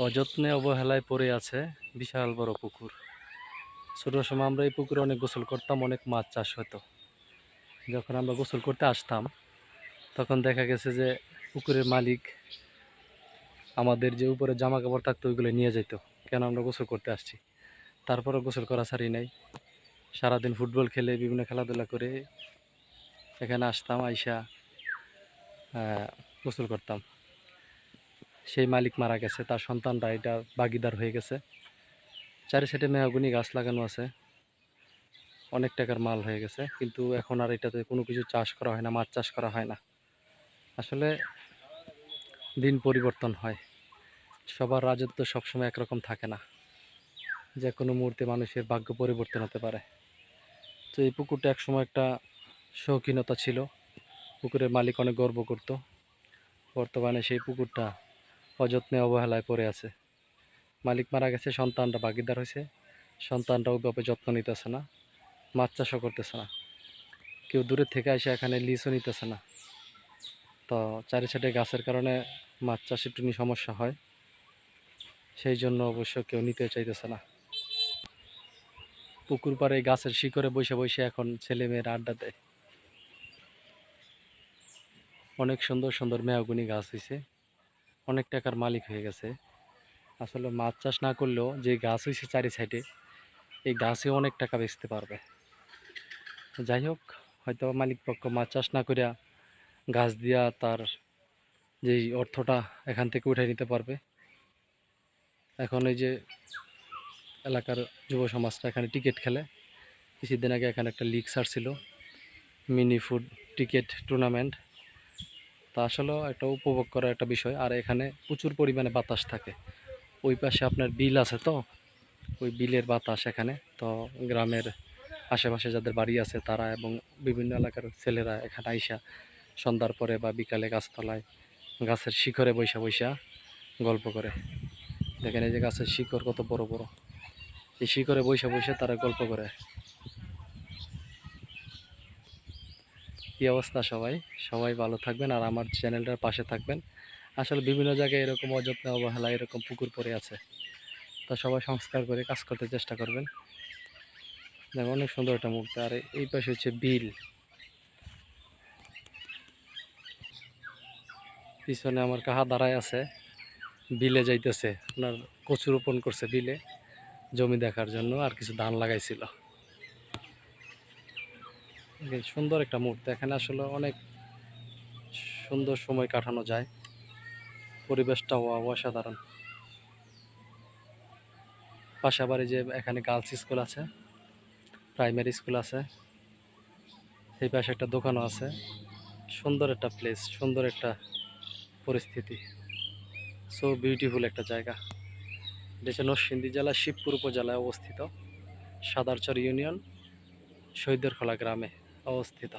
অযত্নে অবহেলায় পড়ে আছে বিশাল বড় পুকুর। ছোট সময় আমরা এই পুকুরে অনেক গোসল করতাম, অনেক মাছ চাষ হতো। যখন আমরা গোসল করতে আসতাম, তখন দেখা গেছে যে পুকুরের মালিক আমাদের যে উপরে জামা কাপড় থাকতো, ওইগুলো নিয়ে যেত কেন আমরা গোসল করতে আসছি? তারপরে গোসল করা ছাড়ি নাই। সারাদিন ফুটবল খেলে, বিভিন্ন খেলাধুলা করে এখানে আসতাম, আইসা গোসল করতাম। সেই মালিক মারা গেছে, তার সন্তানরা এটা বাগিদার হয়ে গেছে। চারি সাইডে মেহগুনি গাছ লাগানো আছে। অনেক টাকার মাল হয়ে গেছে, কিন্তু এখন আর এটাতে কোনো কিছু চাষ করা হয় না, মাছ চাষ করা হয় না। আসলে দিন পরিবর্তন হয়। সবার রাজত্ব সবসময় একরকম থাকে না। যে কোনো মুহূর্তে মানুষের ভাগ্য পরিবর্তন হতে পারে। তো এই পুকুরটা একসময় একটা শৌখিনতা ছিল। পুকুরের মালিক অনেক গর্ব করত। বর্তমানে সেই পুকুরটা অযত্নে অবহেলায় পড়ে আছে। মালিক মারা গেছে, সন্তানরা বাগিদার হয়েছে। সন্তানরা ওইভাবে যত্ন নিতেছে না, মাছ চাষও করতেছে না। কেউ দূরের থেকে এসে এখানে লিচও নিতেছে না। তো চারি সাইডে গাছের কারণে মাছ চাষে একটু সমস্যা হয়। সেই জন্য অবশ্য কেউ নিতে চাইতেছে না। পুকুর পাড়ে গাছের শিকড়ে বসে বসে এখন ছেলে মেয়েরা আড্ডা দেয়। অনেক সুন্দর সুন্দর মেয়াগুনি গাছ হয়েছে অনেক টাকার মালিক হয়ে গেছে। আসলে মাছ চাষ না করলেও যে গাছ হয়েছে চারি সাইডে, এই গাছে অনেক টাকা বেচতে পারবে। যাই হোক, হয়তো মালিক পক্ষ মাছ চাষ না করিয়া গাছ দিয়া তার যেই অর্থটা এখান থেকে উঠে নিতে পারবে। এখন এই যে এলাকার যুব সমাজটা এখানে টিকিট খেলে। কিছুদিন আগে এখানে একটা লিগ ছিল মিনি ফুড টিকিট টুর্নামেন্ট তা আসলেও একটা উপভোগ করার একটা বিষয়। আর এখানে প্রচুর পরিমাণে বাতাস থাকে। ওই পাশে আপনার বিল আছে তো? ওই বিলের বাতাস এখানে। তো গ্রামের আশেপাশে যাদের বাড়ি আছে তারা এবং বিভিন্ন এলাকার ছেলেরা এখানে আইসা সন্ধ্যার পরে বা বিকালে গাছতলায় গাছের শিখরে বৈশা বৈশা গল্প করে। দেখেন এই যে গাছের শিকড় কত বড় বড়। এই শিকড়ে বৈশা বৈশা তারা গল্প করে। কি অবস্থা সবাই? সবাই ভালো থাকবেন আর আমার চ্যানেলটার পাশে থাকবেন। আসলে বিভিন্ন জায়গায় এরকম অযত্ন অবহেলা এরকম পুকুর পড়ে আছে। তা সবাই সংস্কার করে কাজ করতে চেষ্টা করবেন। দেখো, অনেক সুন্দর একটা মুহূর্ত। আর এই পাশে হচ্ছে বিল। পিছনে আমার কাহা দাঁড়ায় আছে। বিলে যাইতেছে। আপনার কচু রোপণ করছে বিলে। জমি দেখার জন্য আর কিছু ধান লাগাইছিল। সুন্দর একটা মুহূর্ত। এখানে আসলে অনেক সুন্দর সময় কাটানো যায়। পরিবেশটা অসাধারণ। পাশাপাশি যে এখানে গার্লস স্কুল আছে প্রাইমারি স্কুল আছে এই পাশে একটা দোকানও আছে। সুন্দর একটা প্লেস সুন্দর একটা পরিস্থিতি। সো বিউটিফুল একটা জায়গা। হচ্ছে নরসিংদী জেলা, শিবপুর উপজেলায় অবস্থিত সাদারচর ইউনিয়ন শহীদের খোলা গ্রামে। অবস্থিত